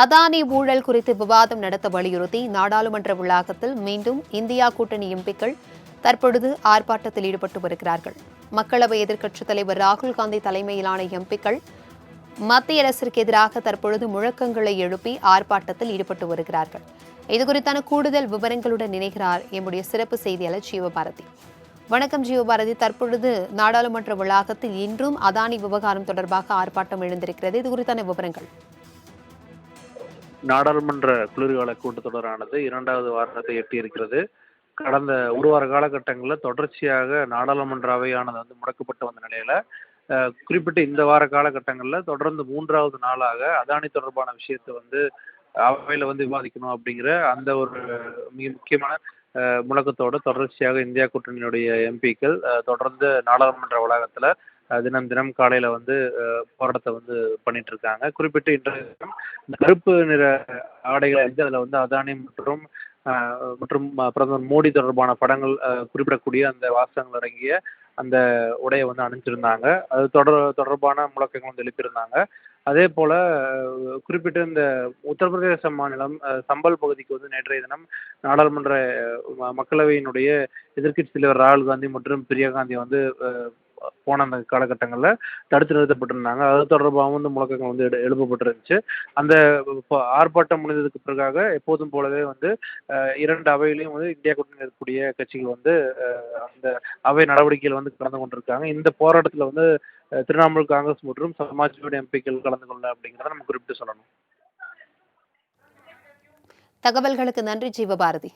அதானி ஊழல் குறித்து விவாதம் நடத்த வலியுறுத்தி நாடாளுமன்ற வளாகத்தில் மீண்டும் இந்தியா கூட்டணி எம்பிக்கள் தற்பொழுது ஆர்ப்பாட்டத்தில் ஈடுபட்டு வருகிறார்கள். மக்களவை எதிர்க்கட்சித் தலைவர் ராகுல் காந்தி தலைமையிலான எம்பிக்கள் மத்திய அரசிற்கு எதிராக தற்பொழுது முழக்கங்களை எழுப்பி ஆர்ப்பாட்டத்தில் ஈடுபட்டு வருகிறார்கள். இதுகுறித்தான கூடுதல் விவரங்களுடன் இணைகிறார் எம்முடைய சிறப்பு செய்தியாளர் ஜீவபாரதி. வணக்கம் ஜீவபாரதி. தற்பொழுது நாடாளுமன்ற வளாகத்தில் இன்றும் அதானி விவகாரம் தொடர்பாக ஆர்ப்பாட்டம் எழுந்திருக்கிறது. இது குறித்தான விவரங்கள். நாடாளுமன்ற குளிர்கால கூட்டத்தொடரானது இரண்டாவது வாரத்தை எட்டி இருக்கிறது கடந்த ஒரு வார காலகட்டங்களில் தொடர்ச்சியாக நாடாளுமன்ற அவையானது வந்து முடக்கப்பட்டு வந்த நிலையில குறிப்பிட்ட இந்த வார காலகட்டங்களில் தொடர்ந்து மூன்றாவது நாளாக அதானி தொடர்பான விஷயத்தை வந்து அவையில் வந்து விவாதிக்கணும் அப்படிங்கிற அந்த ஒரு மிக முக்கியமான முழக்கத்தோட தொடர்ச்சியாக இந்தியா கூட்டணியினுடைய எம்பிக்கள் தொடர்ந்து நாடாளுமன்ற வளாகத்தில் தினம் தினம் காலையில் வந்து போராட்டத்தை வந்து பண்ணிட்டு இருக்காங்க குறிப்பிட்டு இன்றைய தினம் இந்த கருப்பு நிற ஆடைகளை வந்து அதில் வந்து அதானி மற்றும் மற்றும் பிரதமர் மோடி தொடர்பான படங்கள் குறிப்பிடக்கூடிய அந்த வாசகங்கள் அடங்கிய அந்த உடையை வந்து அணிஞ்சிருந்தாங்க. அது தொடர் தொடர்பான முழக்கங்கள் வந்து எழுப்பியிருந்தாங்க. அதே போல குறிப்பிட்டு குறிப்பிட்ட இந்த உத்தரப்பிரதேச மாநிலம் சம்பல் பகுதிக்கு வந்து நேற்றைய தினம் நாடாளுமன்ற ம- மக்களவையினுடைய எதிர்க்கட்சி தலைவர் ராகுல் காந்தி மற்றும் பிரியா காந்தி வந்து போன அந்த காலகட்டங்களில் தடுத்து நிறுத்தப்பட்டிருந்தாங்க. அது தொடர்பாகவும் வந்து முழக்கங்கள் வந்து எடு- எழுப்பப்பட்டிருந்துச்சு. அந்த இப்போ ஆர்ப்பாட்டம் முடிந்ததுக்கு பிறகாக எப்போதும் போலவே வந்து இரண்டு அவையிலையும் வந்து இந்தியா கூட்டணி இருக்கக்கூடிய கட்சிகள் வந்து அந்த அவை நடவடிக்கையில் வந்து கலந்து கொண்டிருக்காங்க. இந்த போராட்டத்தில் வந்து திரிணாமுல் காங்கிரஸ் மற்றும் சமாஜ்வாடி எம்பிக்கள் கலந்து கொள்ள அப்படிங்கிறத நம்ம குறிப்பிட்டு சொல்லணும். தகவல்களுக்கு நன்றி ஜீவபாரதி.